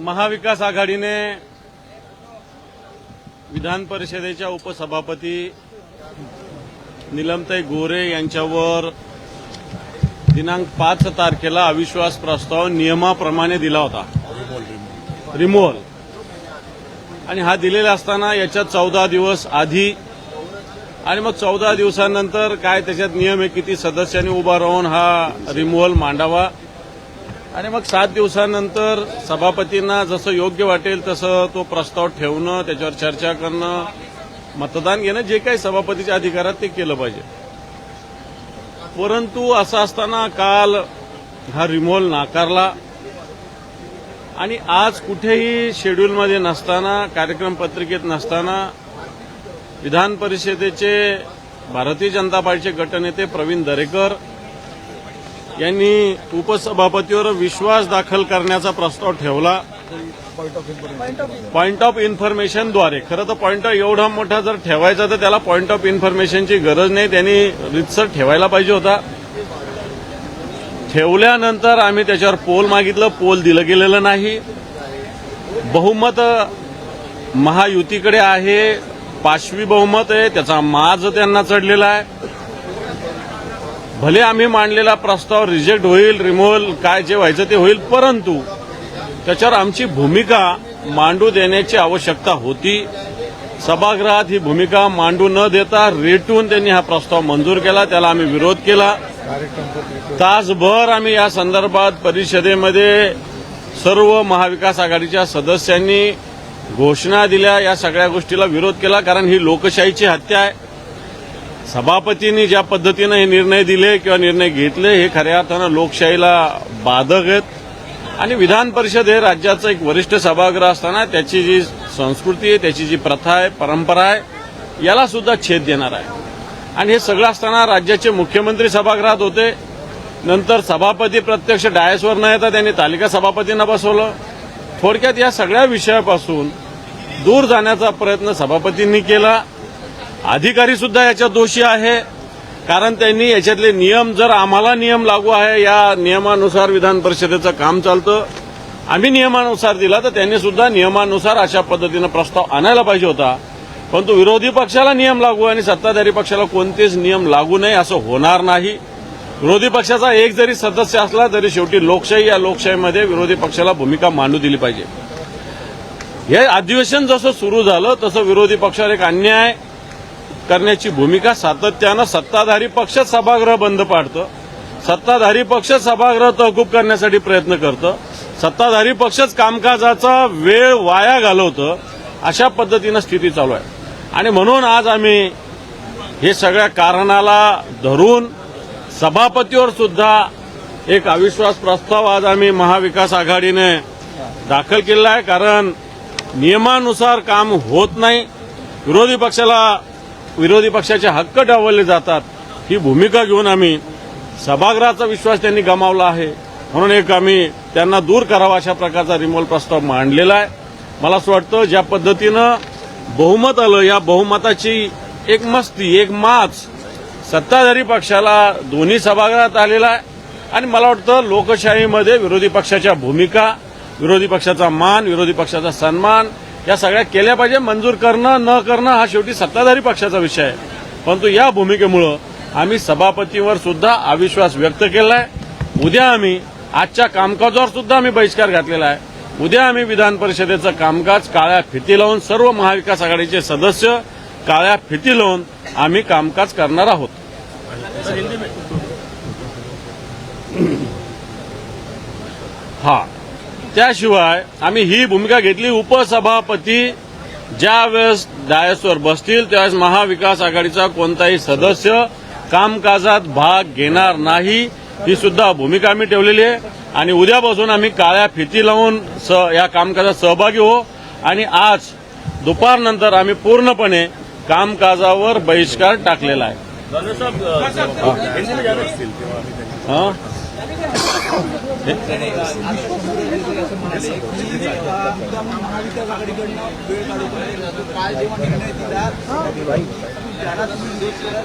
महाविकास आघाडीने विधान परिषदेच्या उपसभापती निलमताई गोरे यांच्यावर दिनांक पाच तारखेला अविश्वास प्रस्ताव नियमाप्रमाणे दिला होता. रिमोव्हल. आणि हा दिलेला असताना याच्यात चौदा दिवस आधी आणि मग चौदा दिवसानंतर काय त्याच्यात नियम आहे किती सदस्यांनी उभा राहून हा रिमोव्हल मांडावा आणि मग सात दिवसानंतर सभापतींना जसं योग्य वाटेल तसं तो प्रस्ताव ठेवणं त्याच्यावर चर्चा करणं मतदान घेणं जे काही सभापतीच्या अधिकारात ते केलं पाहिजे. परंतु असं असताना काल हा रिमोल नाकारला आणि आज कुठेही शेड्यूलमध्ये नसताना कार्यक्रम पत्रिकेत नसताना विधान परिषदेचे भारतीय जनता पार्टीचे गटनेते प्रवीण दरेकर यांनी उपसभापतीवर विश्वास दाखल करण्याचा प्रस्ताव ठेवला. पॉइंट ऑफ इन्फॉर्मेशनद्वारे खरं तर पॉइंट एवढा मोठा जर ठेवायचा तर त्याला पॉइंट ऑफ इन्फॉर्मेशनची गरज नाही. त्यांनी रितसर ठेवायला पाहिजे होता. ठेवल्यानंतर आम्ही त्याच्यावर पोल मागितलं. पोल दिलं गेलेलं नाही. बहुमत महायुतीकडे आहे. पाशवी बहुमत आहे. त्याचा माज त्यांना चढलेला आहे. भले आम्ही मांडलेला प्रस्ताव रिजेक्ट होईल रिमोव्हल काय जे व्हायचं ते होईल परंतु त्याच्यावर आमची भूमिका मांडू देण्याची आवश्यकता होती. सभागृहात ही भूमिका मांडू न देता रेटून त्यांनी हा प्रस्ताव मंजूर केला त्याला आम्ही विरोध केला. तासभर आम्ही या संदर्भात परिषदेमध्ये सर्व महाविकास आघाडीच्या सदस्यांनी घोषणा दिल्या या सगळ्या गोष्टीला विरोध केला कारण ही लोकशाहीची हत्या आहे. सभापतींनी ज्या पद्धतीनं हे निर्णय दिले किंवा निर्णय घेतले हे खऱ्या अर्थानं लोकशाहीला बाधक आहेत. आणि विधान परिषद हे राज्याचं एक वरिष्ठ सभागृह असताना त्याची जी संस्कृती आहे त्याची जी प्रथा आहे परंपरा आहे याला सुद्धा छेद देणार आहे. आणि हे सगळं असताना राज्याचे मुख्यमंत्री सभागृहात होते. नंतर सभापती प्रत्यक्ष डायसवर न येता त्यांनी तालिका सभापतींना बसवलं. थोडक्यात या सगळ्या विषयापासून दूर जाण्याचा प्रयत्न सभापतींनी केला. अधिकारी सुद्धा याच्यात दोषी आहे. कारण त्यांनी याच्यातले नियम जर आम्हाला नियम लागू आहे या नियमानुसार विधान परिषदेचं काम चालतं. आम्ही नियमानुसार दिला तर त्यांनी सुद्धा नियमानुसार अशा पद्धतीनं प्रस्ताव आणायला पाहिजे होता. परंतु विरोधी पक्षाला नियम लागू आणि सत्ताधारी पक्षाला कोणतेच नियम लागू नये असं होणार नाही. विरोधी पक्षाचा एक जरी सदस्य असला तरी शेवटी लोकशाही या लोकशाहीमध्ये विरोधी पक्षाला भूमिका मांडू दिली पाहिजे. हे अधिवेशन जसं सुरू झालं तसं विरोधी पक्षावर एक अन्याय करण्याची भूमिका सातत्यानं सत्ताधारी पक्षच सभागृह बंद पाडतं. सत्ताधारी पक्ष सभागृह तहकूब करण्यासाठी प्रयत्न करतं. सत्ताधारी पक्षच कामकाजाचा वेळ वाया घालवतं. अशा पद्धतीनं स्थिती चालू आहे. आणि म्हणून आज आम्ही हे सगळ्या कारणाला धरून सभापतीवर सुद्धा एक अविश्वास प्रस्ताव आज आम्ही महाविकास आघाडीने दाखल केलेला आहे. कारण नियमानुसार काम होत नाही. विरोधी पक्षाला विरोधी पक्षाचे हक्क डावलले जातात. ही भूमिका घेऊन आम्ही सभागृहाचा विश्वास त्यांनी गमावला आहे. म्हणून एक आम्ही त्यांना दूर करावा अशा प्रकारचा रिमोल प्रस्ताव मांडलेला आहे. मला असं वाटतं ज्या पद्धतीनं बहुमत आलं या बहुमताची एक मस्ती एक माच सत्ताधारी पक्षाला दोन्ही सभागृहात आलेला आहे. आणि मला वाटतं लोकशाहीमध्ये विरोधी पक्षाच्या भूमिका विरोधी पक्षाचा मान विरोधी पक्षाचा सन्मान या सगळ्या केल्या पाहिजे. मंजूर करणं न करणं हा शेवटी सत्ताधारी पक्षाचा विषय आहे. परंतु या भूमिकेमुळं आम्ही सभापतीवर सुद्धा अविश्वास व्यक्त केला आहे उद्या आम्ही आजच्या कामकाजावर सुद्धा आम्ही बहिष्कार घातलेला आहे. उद्या आम्ही विधान परिषदेचं कामकाज काळ्या फिती लावून सर्व महाविकास आघाडीचे सदस्य काळ्या फिती लावून आम्ही कामकाज करणार आहोत. हा. त्याशिवाय आम्ही ही भूमिका घेतली. उपसभापती ज्या वेळेस डायसवर बसतील त्यावेळेस महाविकास आघाडीचा कोणताही सदस्य कामकाजात भाग घेणार नाही. ही सुद्धा भूमिका आम्ही ठेवलेली आहे. आणि उद्यापासून आम्ही काळ्या फिती लावून स या कामकाजात सहभागी हो आणि आज दुपारनंतर आम्ही पूर्णपणे कामकाजावर बहिष्कार टाकलेला आहे. हा महाविकास आघाडीकडनं वेळ काढून काल जेव्हा निर्णय दिला त्याला तुम्ही विरोध केला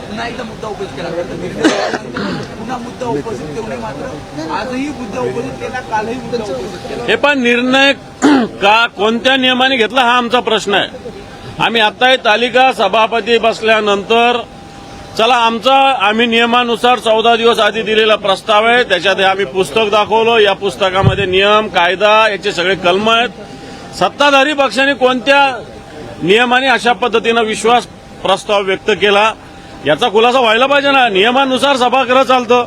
पुन्हा एकदा मुद्दा उपयोग केला निर्णय झाल्यानंतर जुना मुद्दा उपस्थित करू नये मात्र आजही मुद्दा उपस्थित केला कालही मुद्दा उपस्थित केला हे पण निर्णय का कोणत्या नियमाने घेतला हा आमचा प्रश्न आहे. आम्ही आता ही तालिका सभापती बसल्यानंतर चला आमचा आम्ही नियमानुसार चौदा दिवस आधी दिलेला प्रस्ताव आहे. त्याच्यात आम्ही पुस्तक दाखवलं. या पुस्तकामध्ये नियम कायदा याचे सगळे कलम आहेत. सत्ताधारी पक्षाने कोणत्या नियमाने अशा पद्धतीनं विश्वास प्रस्ताव व्यक्त केला याचा खुलासा व्हायला पाहिजे ना? नियमानुसार सभागृह चालतं.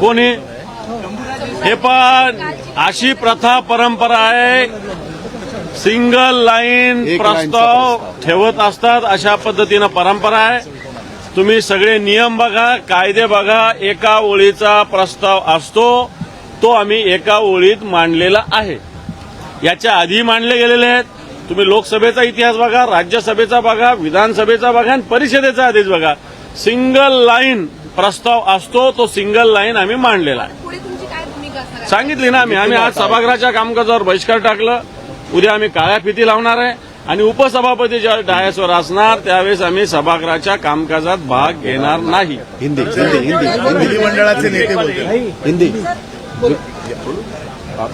कोणी? हे पण अशी प्रथा परंपरा आहे. सिंगल लाईन प्रस्ताव ठेवत असतात अशा पद्धतीनं परंपरा आहे. तुम्ही सगळे नियम बघा कायदे बघा एका ओळीचा प्रस्ताव असतो तो आम्ही एका ओळीत मांडलेला आहे. याच्या आधी मांडले गेलेले आहेत. तुम्ही लोकसभेचा इतिहास बघा राज्यसभेचा बघा विधानसभेचा बघा आणि परिषदेचा आधीच बघा. सिंगल लाईन प्रस्ताव असतो तो सिंगल लाईन आम्ही मांडलेला आहे? सांगितली ना आम्ही. आम्ही आज सभागृहाच्या कामकाजावर बहिष्कार टाकलं. उद्या आम्ही काळ्या फिती लावणार आहे. आणि उपसभापती ज्या डायसवर असणार त्यावेळेस आम्ही सभागृहाच्या कामकाजात भाग घेणार नाही. हिंदी हिंदी हिंदी हिंदी. विधिमंडळाचे नेते हिंदी. हा.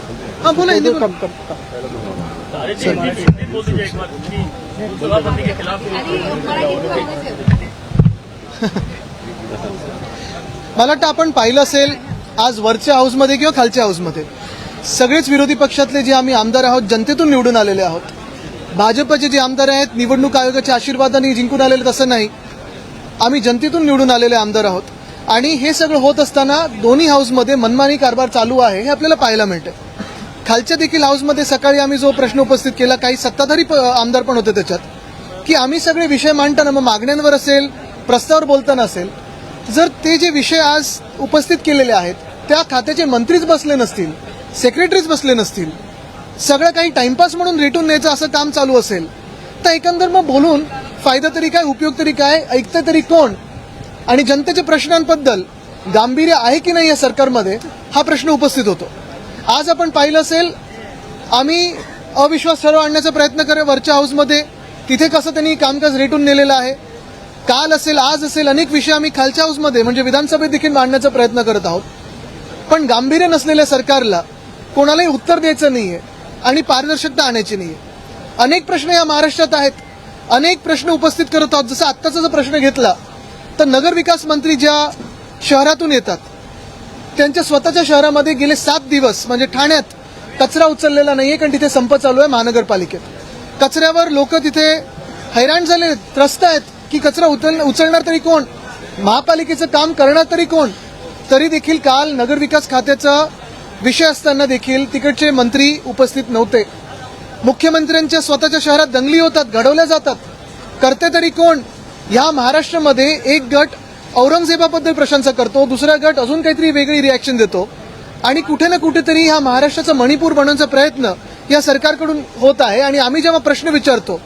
मला वाटतं आपण पाहिलं असेल आज वरच्या हाऊसमध्ये किंवा खालच्या हाऊसमध्ये सगळेच विरोधी पक्षातले जे आम्ही आमदार आहोत जनतेतून निवडून आलेले आहोत. भाजपचे जे आमदार आहेत निवडणूक आयोगाच्या आशीर्वादाने जिंकून आलेले तसं नाही. आम्ही जनतेतून निवडून आलेले आमदार आहोत. आणि हे सगळं होत असताना दोन्ही हाऊसमध्ये मनमानी कारभार चालू आहे हे आपल्याला पाहायला मिळतं. खालच्या देखील हाऊसमध्ये सकाळी आम्ही जो प्रश्न उपस्थित केला काही सत्ताधारी प- आमदार पण होते त्याच्यात की आम्ही सगळे विषय मांडताना मग मागण्यांवर असेल प्रस्तावावर बोलताना असेल जर ते जे विषय आज उपस्थित केलेले आहेत त्या खात्याचे मंत्रीच बसले नसतील सेक्रेटरीज बसले नसतील. सगळं काही टाइमपास म्हणून रेटून न्यायचं असं काम चालू असेल. तर एकंदर मग बोलून फायदा तरी काय उपयोग तरी काय ऐकतं तरी कोण? आणि जनतेच्या प्रश्नांबद्दल गांभीर्य आहे की नाही या सरकारमध्ये हा प्रश्न उपस्थित होतो. आज आपण पाहिलं असेल आम्ही अविश्वास ठराव आणण्याचा प्रयत्न करे वरच्या हाऊसमध्ये तिथे कसं त्यांनी कामकाज रेटून नेलेलं आहे. काल असेल आज असेल अनेक विषय आम्ही खालच्या हाऊसमध्ये म्हणजे विधानसभेत देखील मांडण्याचा प्रयत्न करत आहोत. पण गांभीर्य नसलेल्या सरकारला कोणालाही उत्तर द्यायचं नाहीये आणि पारदर्शकता आणायची नाहीये. अनेक प्रश्न या महाराष्ट्रात आहेत. अनेक प्रश्न उपस्थित करत आहोत. जसं आत्ताचा जर प्रश्न घेतला तर नगरविकास मंत्री ज्या शहरातून येतात त्यांच्या स्वतःच्या शहरामध्ये गेले सात दिवस म्हणजे ठाण्यात कचरा उचललेला नाहीये कारण तिथे संप चालू आहे महानगरपालिकेत. कचऱ्यावर लोक तिथे हैराण झाले त्रस्त आहेत की कचरा उचल उचलणार तरी कोण? महापालिकेचं काम करणार तरी कोण? तरी देखील काल नगरविकास खात्याचं विषय असताना देखील तिकडचे मंत्री उपस्थित नव्हते. मुख्यमंत्र्यांच्या स्वतःच्या शहरात दंगली होतात घडवल्या जातात. करते तरी कोण? या महाराष्ट्रामध्ये एक गट औरंगजेबाबद्दल प्रशंसा करतो दुसरा गट अजून काहीतरी वेगळी रिॲक्शन देतो. आणि कुठे ना कुठेतरी हा महाराष्ट्राचा मणिपूर बनवण्याचा प्रयत्न या सरकारकडून होत आहे. आणि आम्ही जेव्हा प्रश्न विचारतो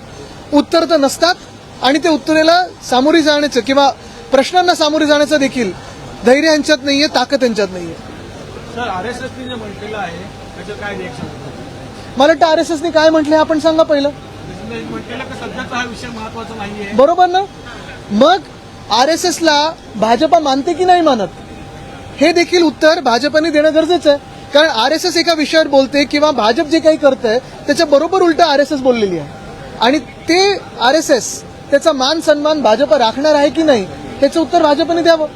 उत्तर तर नसतात आणि ते उत्तरेला सामोरी जाण्याचं किंवा प्रश्नांना सामोरे जाण्याचं देखील धैर्य यांच्यात नाहीये ताकद यांच्यात नाहीये. सर आर एस एसने जे म्हटलेलं आहे त्याचं काय रिएक्शन मला वाटतं आर एस एसने काय म्हटलंय आपण सांगा पहिलं. म्हटलेलं की सध्याचा हा विषय महत्त्वाचा नाहीये. बरोबर ना? मग आर एस एसला भाजपा मानते की नाही मानत? हे देखील उत्तर भाजपने देणं गरजेचं आहे. कारण आर एस एस एका विषयावर बोलते किंवा भाजप जे काही करतंय त्याच्या बरोबर उलट आर एस एस बोललेली आहे. आणि ते आर एस एस त्याचा मान सन्मान भाजप राखणार आहे की नाही त्याचं उत्तर भाजपने द्यावं.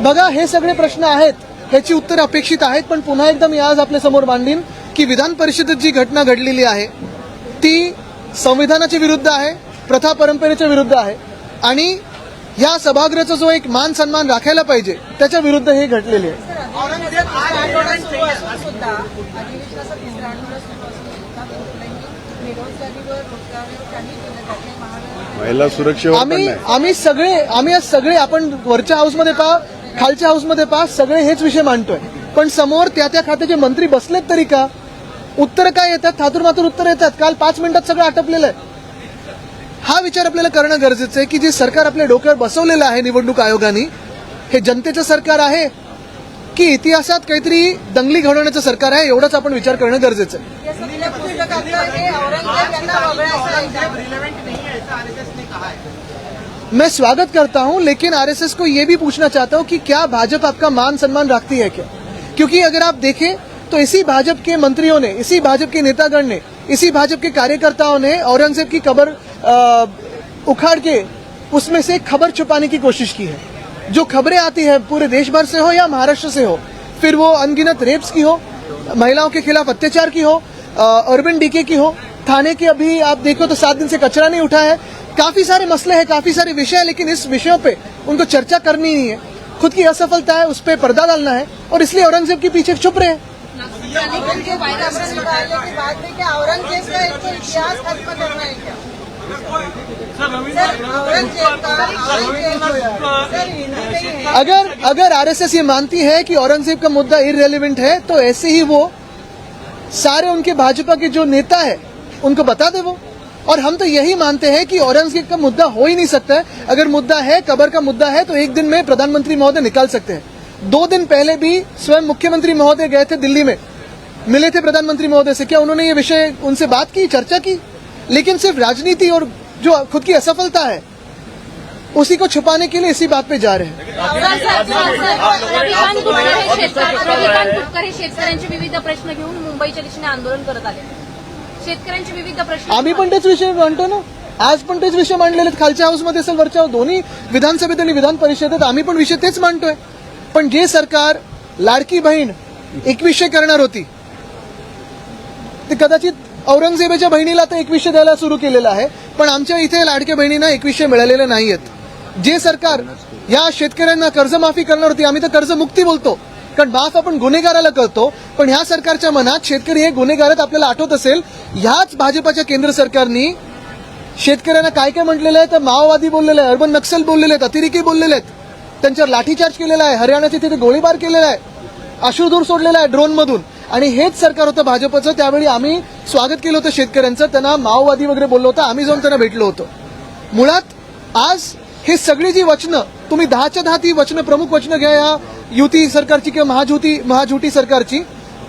बघा हे सगळे प्रश्न आहेत ह्याची उत्तर अपेक्षित आहेत पण पुन्हा एकदा मी आज आपल्यासमोर मांडीन की विधान परिषदेत जी घटना घडलेली आहे ती संविधानाच्या विरुद्ध आहे प्रथा परंपरेच्या विरुद्ध आहे आणि या सभागृहाचा जो एक मान सन्मान राखायला पाहिजे त्याच्या विरुद्ध हे घडलेले आहे औरंगजेब आंदोलन सुरू असून सुद्धा अधिवेशनाचा तिसरा आठवडा सुरू असून सुद्धा कुठल्याही बेरोजगारीवर रोजगारीवर काही केलं जात नाही महाराष्ट्र महिला सुरक्षेवर आम्ही आम्ही सगळे आम्ही आज सगळे आपण वरच्या हाऊसमध्ये पहा खालच्या हाऊसमध्ये पहा सगळे हेच विषय मांडतोय. पण समोर त्या त्या खात्याचे मंत्री बसलेत तरी का? उत्तर काय येतात? थातूर मातूर उत्तर येतात? काल पाच मिनिटात सगळं आटपलेलं आहे. हा विचार आपल्याला करणं गरजेचं आहे की जे सरकार आपल्या डोक्यावर बसवलेलं आहे निवडणूक आयोगाने हे जनतेचं सरकार आहे की इतिहासात काहीतरी दंगली घडवण्याचं सरकार आहे एवढाच आपण विचार करणं गरजेचं आहे. हे सगळे पुस्तकातलं हे औरंगज़ेब यांना वगळायचं आहे का? मैं स्वागत करता हूँ लेकिन आरएसएस को ये भी पूछना चाहता हूँ कि क्या भाजपा आपका मान सम्मान रखती है क्या क्योंकि अगर आप देखें तो इसी भाजपा के मंत्रियों ने इसी भाजपा के नेतागण ने इसी भाजपा के कार्यकर्ताओं ने औरंगज़ेब की कबर उखाड़ के उसमें से खबर छुपाने की कोशिश की है जो खबरें आती है पूरे देश भर से हो या महाराष्ट्र से हो फिर वो अनगिनत रेप्स की हो महिलाओं के खिलाफ अत्याचार की हो अर्बन डीके की हो, थाने की अभी आप देखो तो सात दिन से कचरा नहीं उठा है। काफ़ी सारे मसले हैं, काफ़ी सारे विषय हैं, लेकिन इस विषयों पे उनको चर्चा करनी नहीं है। खुद की असफलता है, उस पर पर्दा डालना है, और इसलिए औरंगज़ेब के पीछे छुप रहे हैं। अगर अगर आरएसएस ये मानती है कि औरंगज़ेब का मुद्दा इरेलीवेंट है तो ऐसे ही वो सारे उनके भाजपा के जो नेता है, उनको बता दे वो। और हम तो यही मानते हैं कि औरंगज़ेब का मुद्दा हो ही नहीं सकता है। अगर मुद्दा है, कबर का मुद्दा है तो एक दिन में प्रधानमंत्री महोदय निकाल सकते हैं। दो दिन पहले भी स्वयं मुख्यमंत्री महोदय गए थे दिल्ली में। मिले थे प्रधानमंत्री महोदय से। क्या उन्होंने ये विषय उनसे बात की, चर्चा की? लेकिन सिर्फ़ राजनीति और जो खुद की असफलता है उसी को छुपाने के लिए इसी बात पे जा रहे हैं। शेतकऱ्यांचे विविध प्रश्न घेऊन मुंबईच्या दिशेने आंदोलन करत आले. शेतकऱ्यांचे विविध प्रश्न आम्ही पण तेच विषय मांडतो ना. आज पण तेच विषय मांडलेले आहेत. खालच्या हाऊसमध्ये असेल वरच्या दोन्ही विधानसभेत आणि विधान परिषदेत आम्ही पण विषय तेच मांडतोय. पण जे सरकार लाडकी बहीण एकवीसशे करणार होती ते कदाचित औरंगजेबाच्या बहिणीला आता एकवीसशे द्यायला सुरू केलेलं आहे. पण आमच्या इथे लाडक्या बहिणींना एकवीसशे मिळालेले नाही आहेत जे सरकार या शेतकऱ्यांना कर्जमाफी करणार होती आम्ही तर कर्जमुक्ती बोलतो. कारण माफ आपण गुन्हेगाराला करतो पण ह्या सरकारच्या मनात शेतकरी हे गुन्हेगारात आपल्याला आठवत असेल ह्याच भाजपाच्या केंद्र सरकारनी शेतकऱ्यांना काय काय म्हटलेलं आहे तर माओवादी बोललेले आहे अर्बन नक्सल बोललेले आहेत अतिरेकी बोललेले आहेत. त्यांच्यावर लाठीचार्ज केलेला आहे हरियाणाचे तिथे गोळीबार केलेला आहे अश्रुधूर सोडलेला आहे ड्रोनमधून. आणि हेच सरकार होतं भाजपचं त्यावेळी आम्ही स्वागत केलं होतं शेतकऱ्यांचं त्यांना माओवादी वगैरे बोललो होतं आम्ही जाऊन त्यांना भेटलो होतो. मुळात आज हे सगळी जी वचनं तुम्ही दहाच्या दहा ती वचनं प्रमुख वचनं घ्या या युती सरकारची किंवा महाजुती महाजुटी सरकारची.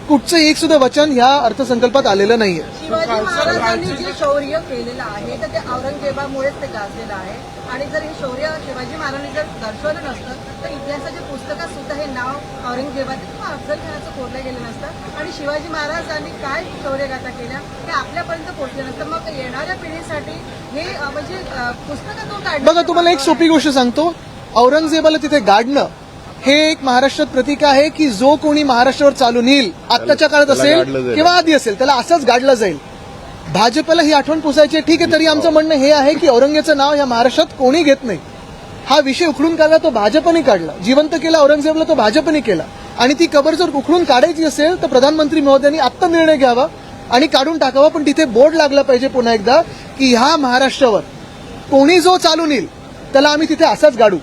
कुठचं एक सुद्धा वचन ह्या अर्थसंकल्पात आलेलं नाहीये. शिवाजी महाराजांनी जे शौर्य केलेलं आहे तर ते औरंगजेबामुळेच ते गाजलेलं आहे. आणि जर हे शौर्य शिवाजी महाराजांनी जर दर्शवलं नसतं तर इतिहासाच्या पुस्तकात सुद्धा हे नाव औरंगजेबाचे किंवा अफजल खानाचं कोरलं गेलं नसतं. आणि शिवाजी महाराजांनी काय शौर्यगाथा केल्या हे आपल्यापर्यंत पोहोचलं नसतं. मग येणाऱ्या पिढीसाठी हे म्हणजे पुस्तकातून काढणं बघा तुम्हाला एक सोपी गोष्ट सांगतो. औरंगजेबाला तिथे गाडणं हे एक महाराष्ट्रात प्रतीक आहे की जो कोणी महाराष्ट्रावर चालून येईल आत्ताच्या काळात असेल. किंवा आधी असेल त्याला असंच गाडलं जाईल. भाजपला ही आठवण पुसायची ठीक आहे तरी आमचं म्हणणं हे आहे की औरंगजेबचं नाव या महाराष्ट्रात कोणी घेत नाही. हा विषय उखडून काढला तो भाजपने काढला. जिवंत केला औरंगजेबला तो भाजपने केला. आणि ती कबर जर उखडून काढायची असेल तर प्रधानमंत्री महोदयांनी आत्ता निर्णय घ्यावा आणि काढून टाकावा. पण तिथे बोर्ड लागला पाहिजे पुन्हा एकदा की ह्या महाराष्ट्रावर कोणी जो चालून येईल त्याला आम्ही तिथे असाच गाडू.